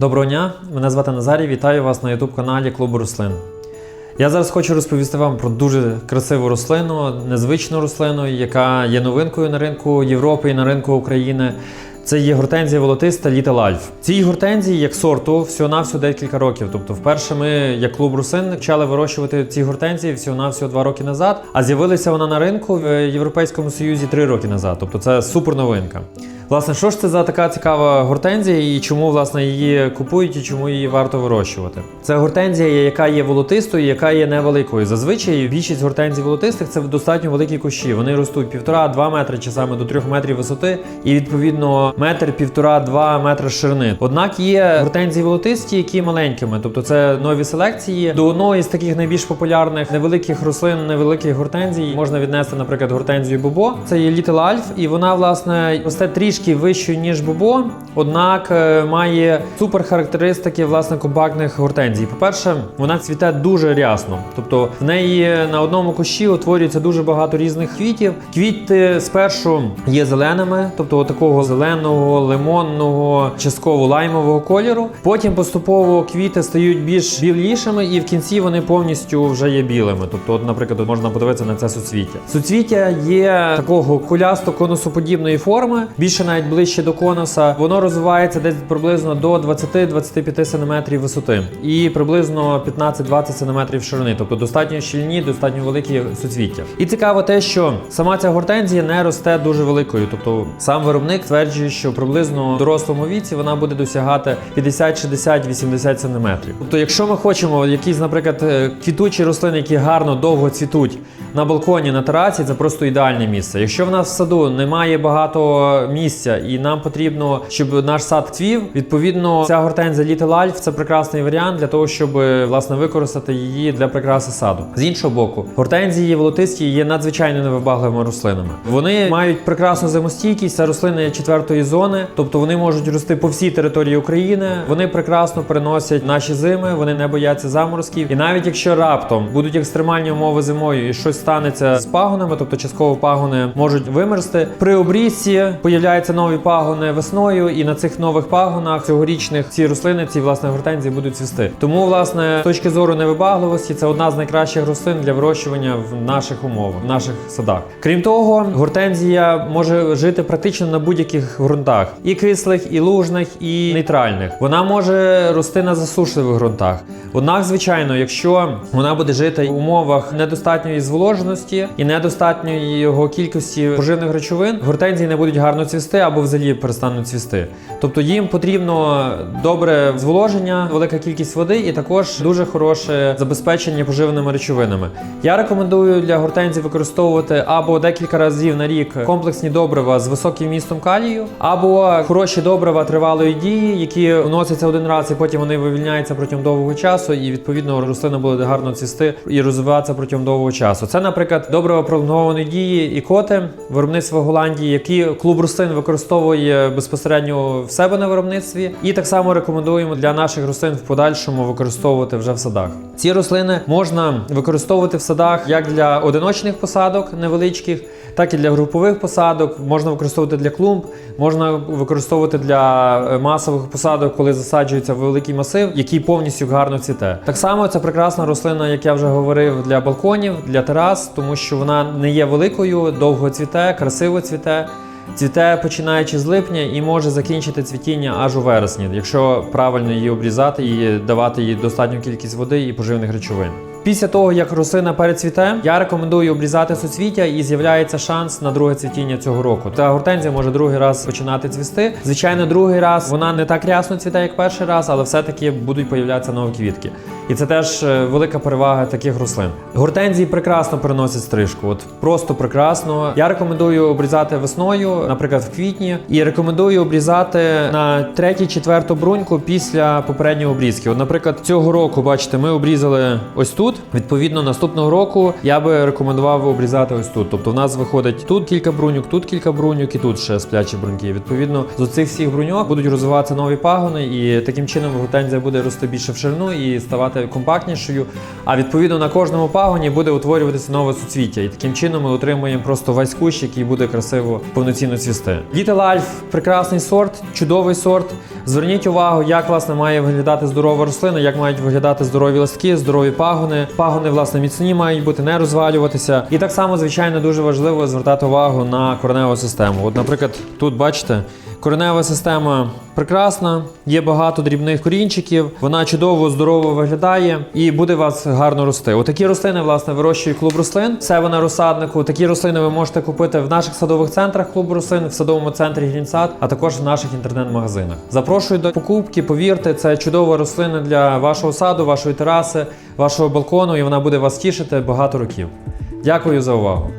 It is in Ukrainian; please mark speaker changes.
Speaker 1: Доброго дня, мене звати Назарій. Вітаю вас на youtube каналі Клубу Рослин. Я зараз хочу розповісти вам про дуже красиву рослину, незвичну рослину, яка є новинкою на ринку Європи і на ринку України. Це є гортензія волотиста Little Alf. Цій гортензії, як сорту, всього-навсього декілька років. Тобто, вперше ми, як клуб рослин, почали вирощувати ці гортензії всього-навсього два роки назад, а з'явилася вона на ринку в Європейському Союзі три роки назад. Тобто це супер новинка. Власне, що ж це за така цікава гортензія і чому власне її купують і чому її варто вирощувати? Це гортензія, яка є волотистою, яка є невеликою. Зазвичай більшість гортензій волотистих це достатньо великі кущі. Вони ростуть півтора-два метри, часами до трьох метрів висоти, і відповідно метр, півтора-два метри ширини. Однак є гортензії волотисті, які маленькими, тобто це нові селекції. До одної з таких найбільш популярних невеликих рослин, невеликих гортензій можна віднести, наприклад, гортензію Бобо. Це є Little Alf, і вона власне росте трішки вищою, ніж Бобо, однак е, має супер характеристики власне компактних гортензій. По-перше, вона цвіте дуже рясно, тобто в неї на одному кущі утворюється дуже багато різних квітів. Квіти спершу є зеленими, тобто такого зеленого, лимонного, частково лаймового кольору. Потім поступово квіти стають більш білішими, і в кінці вони повністю вже є білими. Тобто, от, наприклад, можна подивитися на це суцвіття. Суцвіття є такого кулясто конусоподібної форми, більше навіть ближче до конуса. Воно розвивається десь приблизно до 20-25 см висоти і приблизно 15-20 см ширини, тобто достатньо щільні, достатньо великі суцвіття. І цікаво те, що сама ця гортензія не росте дуже великою. Тобто сам виробник стверджує, що приблизно в дорослому віці вона буде досягати 50, 60, 80 см. Тобто, якщо ми хочемо якісь, наприклад, е, квітучі рослини, які гарно довго цвітуть на балконі, на терасі, це просто ідеальне місце. Якщо в нас в саду немає багато місця і нам потрібно, щоб наш сад цвів, відповідно, ця гортензія Little Alf це прекрасний варіант для того, щоб власне використати її для прикраси саду. З іншого боку, гортензії волотисті є надзвичайно невибагливими рослинами. Вони мають прекрасну зимостійкість, це рослини четвертої зони, тобто вони можуть рости по всій території України. Вони прекрасно переносять наші зими, вони не бояться заморозків. І навіть якщо раптом будуть екстремальні умови зимою і щось станеться з пагонами, тобто частково пагони можуть вимерзти. При обрізці появляються нові пагони весною, і на цих нових пагонах цьогорічних ці рослини, ці власне гортензії будуть цвісти. Тому, власне, з точки зору невибагливості, це одна з найкращих рослин для вирощування в наших умовах, в наших садах. Крім того, гортензія може жити практично на будь-яких ґрунтах, і кислих, і лужних, і нейтральних. Вона може рости на засушливих ґрунтах. Однак, звичайно, якщо вона буде жити в умовах недостатньої зволоженості і недостатньої його кількості поживних речовин, гортензії не будуть гарно цвісти або взагалі перестануть цвісти. Тобто їм потрібно добре зволоження, велика кількість води і також дуже хороше забезпечення поживними речовинами. Я рекомендую для гортензій використовувати або декілька разів на рік комплексні добрива з високим містом калію, або хороші добрива тривалої дії, які вносяться один раз і потім вони вивільняються протягом довгого часу, і відповідно рослина буде гарно цвісти і розвиватися протягом довгого часу. Це, наприклад, добрива пролонгованої дії і коти виробництва Голландії, які клуб рослин використовує безпосередньо в себе на виробництві, і так само рекомендуємо для наших рослин в подальшому використовувати вже в садах. Ці рослини можна використовувати в садах як для одиночних посадок невеличких, так і для групових посадок. Можна використовувати для клумб, можна використовувати для е, масових посадок, коли засаджується великий масив, який повністю гарно цвіте. Так само це прекрасна рослина, як я вже говорив, для балконів, для терас, тому що вона не є великою, довго цвіте, красиво цвіте. Цвіте починаючи з липня і може закінчити цвітіння аж у вересні, якщо правильно її обрізати і давати їй достатню кількість води і поживних речовин. Після того, як рослина перецвіте, я рекомендую обрізати суцвіття і з'являється шанс на друге цвітіння цього року. Та гортензія може другий раз починати цвісти. Звичайно, другий раз вона не так рясно цвіте, як перший раз, але все-таки будуть появлятися нові квітки. І це теж е, велика перевага таких рослин. Гортензії прекрасно переносять стрижку, от просто прекрасно. Я рекомендую обрізати весною, наприклад, в квітні, і рекомендую обрізати на третій, четверту бруньку після попередньої обрізки. От, наприклад, цього року, бачите, ми обрізали ось тут. Відповідно, наступного року я би рекомендував обрізати ось тут. Тобто, в нас виходить тут кілька бруньок, тут кілька бруньок і тут ще сплячі бруньки. Відповідно, з цих всіх бруньок будуть розвиватися нові пагони, і таким чином гортензія буде рости більше в ширину і ставати компактнішою. А відповідно на кожному пагоні буде утворюватися нове суцвіття. І таким чином ми отримуємо просто весь кущ, який буде красиво повноцінно цвісти. Дітел Альф прекрасний сорт, чудовий сорт. Зверніть увагу, як власне має виглядати здорова рослина, як мають виглядати здорові листки, здорові пагони. Пагони, власне, міцні мають бути, не розвалюватися. І так само, звичайно, дуже важливо звертати увагу на кореневу систему. От, наприклад, тут бачите. Коренева система прекрасна, є багато дрібних корінчиків, вона чудово, здорово виглядає і буде вас гарно рости. Отакі рослини, власне, вирощує клуб рослин. Це вона розсаднику. Такі рослини ви можете купити в наших садових центрах клубу рослин, в садовому центрі Грінсад, а також в наших інтернет-магазинах. Запрошую до покупки. Повірте, це чудова рослина для вашого саду, вашої тераси, вашого балкону, і вона буде вас тішити багато років. Дякую за увагу.